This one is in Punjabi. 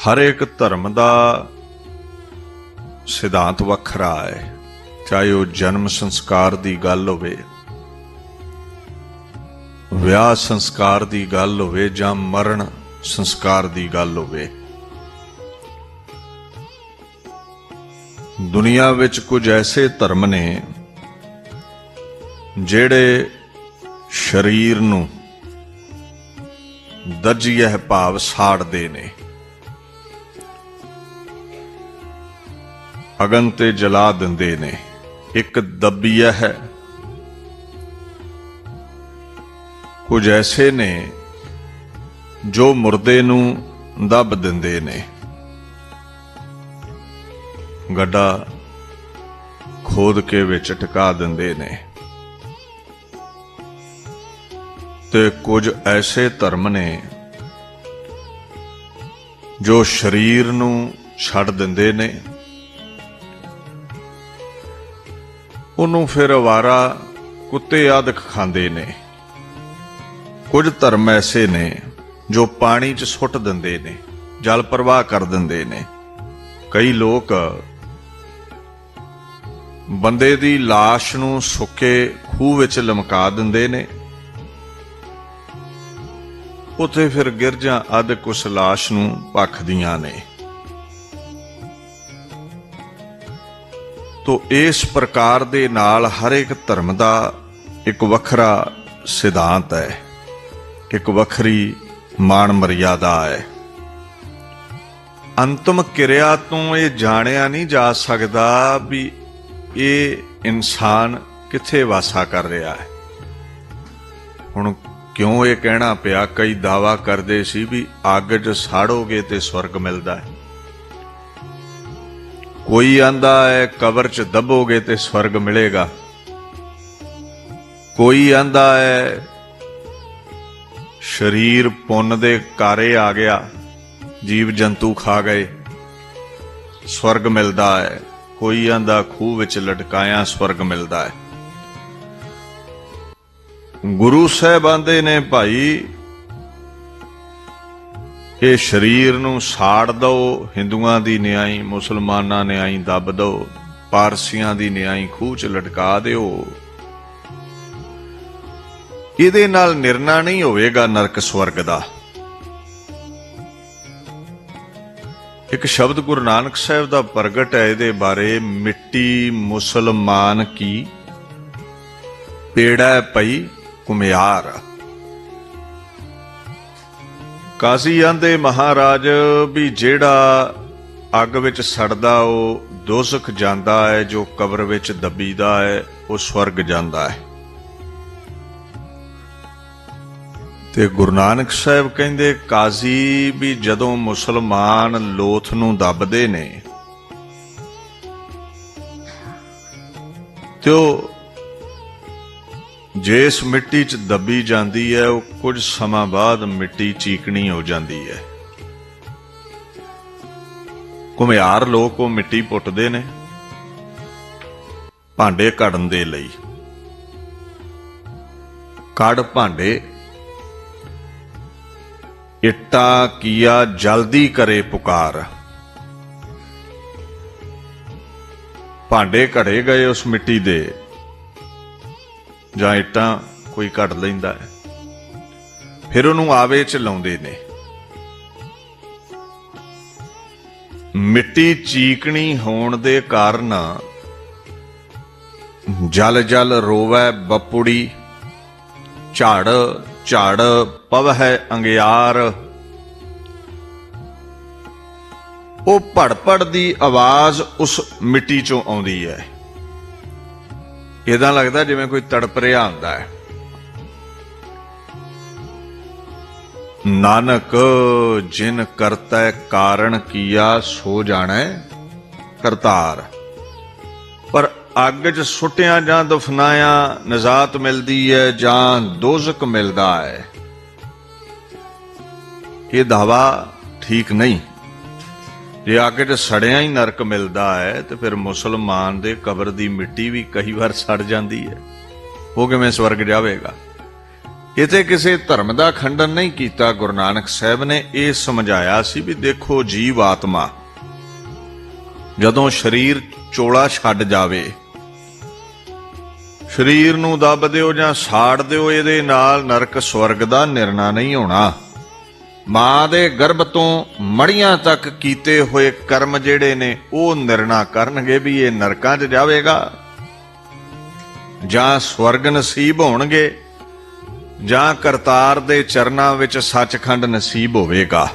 ਹਰ ਇੱਕ ਧਰਮ ਦਾ ਸਿਧਾਂਤ ਵੱਖਰਾ ਹੈ। ਚਾਹੇ ਉਹ ਜਨਮ ਸੰਸਕਾਰ ਦੀ ਗੱਲ ਹੋਵੇ, ਵਿਆਹ ਸੰਸਕਾਰ ਦੀ ਗੱਲ ਹੋਵੇ ਜਾਂ ਮਰਨ ਸੰਸਕਾਰ ਦੀ ਗੱਲ ਹੋਵੇ, ਦੁਨੀਆ ਵਿੱਚ ਕੁਝ ਐਸੇ ਧਰਮ ਨੇ ਜਿਹੜੇ ਸਰੀਰ ਨੂੰ ਦਰਜੀਹ ਭਾਵ ਸਾੜਦੇ ਨੇ। ਅਗਨ ਤੇ ਜਲਾ ਦਿੰਦੇ ਨੇ। ਇੱਕ ਦੱਬੀਆ ਹੈ। ਕੁਝ ਐਸੇ ਨੇ ਜੋ ਮੁਰਦੇ ਨੂੰ ਦੱਬ ਦਿੰਦੇ ਨੇ। ਗੱਡਾ ਖੋਦ ਕੇ ਵਿੱਚ ਟਿਕਾ ਦਿੰਦੇ ਨੇ। ਤੇ ਕੁਝ ਐਸੇ ਧਰਮ ਨੇ ਜੋ ਸਰੀਰ ਨੂੰ ਛੱਡ ਦਿੰਦੇ ਨੇ। ਉਹਨੂੰ ਫਿਰ ਅਵਾਰਾ ਕੁੱਤੇ ਆਦਿਕ ਖਾਂਦੇ ਨੇ ਕੁਝ ਧਰਮ ਐਸੇ ਨੇ ਜੋ ਪਾਣੀ 'ਚ ਸੁੱਟ ਦਿੰਦੇ ਨੇ ਜਲ ਪ੍ਰਵਾਹ ਕਰ ਦਿੰਦੇ ਨੇ ਕਈ ਲੋਕ ਬੰਦੇ ਦੀ লাশ ਨੂੰ ਸੁੱਕੇ ਖੂਹ ਵਿੱਚ ਲਮਕਾ ਦਿੰਦੇ ਨੇ ਉਥੇ ਫਿਰ ਗਿਰਜਾਂ ਆਦਿਕ ਉਸ লাশ ਨੂੰ ਭਖਦੀਆਂ ਨੇ ਤੋ ਇਸ ਪ੍ਰਕਾਰ ਦੇ ਨਾਲ ਹਰ ਇੱਕ ਧਰਮ ਦਾ ਇੱਕ ਵੱਖਰਾ ਸਿਧਾਂਤ ਹੈ, ਇੱਕ ਵੱਖਰੀ ਮਾਨ ਮਰਿਆਦਾ ਹੈ। ਅੰਤਮ ਕਿਰਿਆ ਤੋਂ ਇਹ ਜਾਣਿਆ ਨਹੀਂ ਜਾ ਸਕਦਾ ਵੀ ਇਹ ਇਨਸਾਨ ਕਿੱਥੇ ਵਾਸਾ ਕਰ ਰਿਹਾ ਹੈ। ਹੁਣ ਕਿਉਂ ਇਹ ਕਹਿਣਾ ਪਿਆ? ਕਈ ਦਾਵਾ ਕਰਦੇ ਸੀ ਵੀ ਅੱਗ 'ਚ ਸਾੜੋਗੇ ਤੇ ਸਵਰਗ ਮਿਲਦਾ ਹੈ। ਕੋਈ ਆਂਦਾ ਹੈ ਕਬਰ 'ਚ ਦਬੋਗੇ ਤੇ ਸਵਰਗ ਮਿਲੇਗਾ। ਕੋਈ ਆਂਦਾ ਹੈ ਸਰੀਰ ਪੁੰਨ ਦੇ ਕਾਰੇ ਆ ਗਿਆ, ਜੀਵ ਜੰਤੂ ਖਾ ਗਏ, ਸਵਰਗ ਮਿਲਦਾ ਹੈ ਕੋਈ ਆਂਦਾ ਖੂਹ ਵਿੱਚ ਲਟਕਾਇਆ ਸਵਰਗ ਮਿਲਦਾ ਹੈ ਗੁਰੂ ਸਾਹਿਬ ਆਂਦੇ ਨੇ ਭਾਈ ਇਹ ਸਰੀਰ ਨੂੰ ਸਾੜ ਦਿਓ ਹਿੰਦੂਆਂ ਦੀ ਨਿਆਈ ਮੁਸਲਮਾਨਾਂ ਨਿਆਈ ਦੱਬ ਦਿਓ ਪਾਰਸੀਆਂ ਦੀ ਨਿਆਈ ਖੂਹ 'ਚ ਲਟਕਾ ਦਿਓ ਇਹਦੇ ਨਾਲ ਨਿਰਣਾ ਨਹੀਂ ਹੋਵੇਗਾ ਨਰਕ ਸਵਰਗ ਦਾ ਇੱਕ ਸ਼ਬਦ ਗੁਰੂ ਨਾਨਕ ਸਾਹਿਬ ਦਾ ਪ੍ਰਗਟ ਹੈ ਇਹਦੇ ਬਾਰੇ ਮਿੱਟੀ ਮੁਸਲਮਾਨ ਕੀ ਪੇੜਾ ਪਈ ਕੁਮਿਆਰ ਕਾਜ਼ੀ ਆਂਦੇ ਮਹਾਰਾਜ ਵੀ ਜਿਹੜਾ ਅੱਗ ਵਿੱਚ ਸੜਦਾ, ਉਹ ਦੋਸਖ ਜਾਂਦਾ ਹੈ, ਜੋ ਕਬਰ ਵਿੱਚ ਦੱਬੀਦਾ ਹੈ, ਉਹ ਸਵਰਗ ਜਾਂਦਾ ਹੈ। ਤੇ ਗੁਰੂ ਨਾਨਕ ਸਾਹਿਬ ਕਹਿੰਦੇ, ਕਾਜ਼ੀ ਵੀ ਜਦੋਂ ਮੁਸਲਮਾਨ ਲੋਥ ਨੂੰ ਦੱਬਦੇ ਨੇ, ਤੇ ਉਹ ਜਿਸ ਮਿੱਟੀ 'ਚ ਦੱਬੀ ਜਾਂਦੀ ਹੈ, ਉਹ ਕੁਝ ਸਮਾਂ ਬਾਅਦ ਮਿੱਟੀ ਚੀਕਣੀ ਹੋ ਜਾਂਦੀ ਹੈ। ਕੁਮਿਆਰ ਲੋਕ ਉਹ ਮਿੱਟੀ ਪੁੱਟਦੇ ਨੇ, ਭਾਂਡੇ ਘੜਨ ਦੇ ਲਈ। ਕੜ ਭਾਂਡੇ, ਇੱਟਾ, ਕੀਆ ਜਲਦੀ ਕਰੇ ਪੁਕਾਰ। ਭਾਂਡੇ ਘੜੇ ਗਏ ਉਸ ਮਿੱਟੀ ਦੇ। ਜਾਂ ਇੱਟਾਂ ਕੋਈ ਘੜ ਲੈਂਦਾ ਹੈ। ਫਿਰ ਉਹਨੂੰ ਆਵੇ ਚ ਲਾਉਂਦੇ ਨੇ। ਮਿੱਟੀ ਚੀਕਣੀ ਹੋਣ ਦੇ ਕਾਰਨ ਜਲ ਜਲ ਰੋਵੈ ਬਪੁੜੀ, ਝਾੜ ਪਵ ਹੈ ਅੰਗਿਆਰ। ਉਹ ਭੜ ਭੜ ਦੀ ਆਵਾਜ਼ ਉਸ ਮਿੱਟੀ ਚੋਂ ਆਉਂਦੀ ਹੈ। ਇਦਾਂ ਲੱਗਦਾ ਜਿਵੇਂ ਕੋਈ ਤੜਪ ਰਿਹਾ ਹੁੰਦਾ ਹੈ। ਨਾਨਕ, ਜਿਨ ਕਰਤੈ ਕਾਰਣ ਕੀਆ, ਸੋ ਜਾਣੈ ਕਰਤਾਰ। ਪਰ ਅੱਗ 'ਚ ਸੁੱਟਿਆ ਜਾਂ ਦਫਨਾਇਆ ਨਜ਼ਾਤ ਮਿਲਦੀ ਹੈ, ਜਾਂ ਦੋਜ਼ਕ ਮਿਲਦਾ ਹੈ। ਇਹ ਦਾਵਾ ਠੀਕ ਨਹੀਂ। ਜੇ ਅੱਗ 'ਚ ਸੜਿਆ ਹੀ ਨਰਕ ਮਿਲਦਾ ਹੈ, ਤੇ ਫਿਰ ਮੁਸਲਮਾਨ ਦੇ ਕਬਰ ਦੀ ਮਿੱਟੀ ਵੀ ਕਈ ਵਾਰ ਸੜ ਜਾਂਦੀ ਹੈ। ਉਹ ਕਿਵੇਂ ਸਵਰਗ ਜਾਵੇਗਾ? ਇਥੇ ਕਿਸੇ ਧਰਮ ਦਾ ਖੰਡਨ ਨਹੀਂ ਕੀਤਾ, ਗੁਰੂ ਨਾਨਕ ਸਾਹਿਬ ਨੇ ਇਹ ਸਮਝਾਇਆ ਸੀ ਵੀ ਦੇਖੋ ਜੀਵ ਆਤਮਾ, ਜਦੋਂ ਸਰੀਰ ਚੋਲਾ ਛੱਡ ਜਾਵੇ, ਸਰੀਰ ਨੂੰ ਦੱਬ ਦਿਓ ਜਾਂ ਸਾੜ ਦਿਓ, ਇਹਦੇ ਨਾਲ ਨਰਕ ਸਵਰਗ ਦਾ ਨਿਰਣਾ ਨਹੀਂ ਹੋਣਾ। ਮਾਂ ਦੇ ਗਰਭ ਤੋਂ ਮੜੀਆਂ ਤੱਕ ਕੀਤੇ ਹੋਏ ਕਰਮ ਜਿਹੜੇ ਨੇ, ਉਹ ਨਿਰਣਾ ਕਰਨਗੇ ਵੀ ਇਹ ਨਰਕਾਂ 'ਚ ਜਾਵੇਗਾ। ਜਾਂ ਸਵਰਗ ਨਸੀਬ ਹੋਣਗੇ, ਜਾਂ ਕਰਤਾਰ ਦੇ ਚਰਨਾਂ ਵਿੱਚ ਸੱਚਖੰਡ ਨਸੀਬ ਹੋਵੇਗਾ।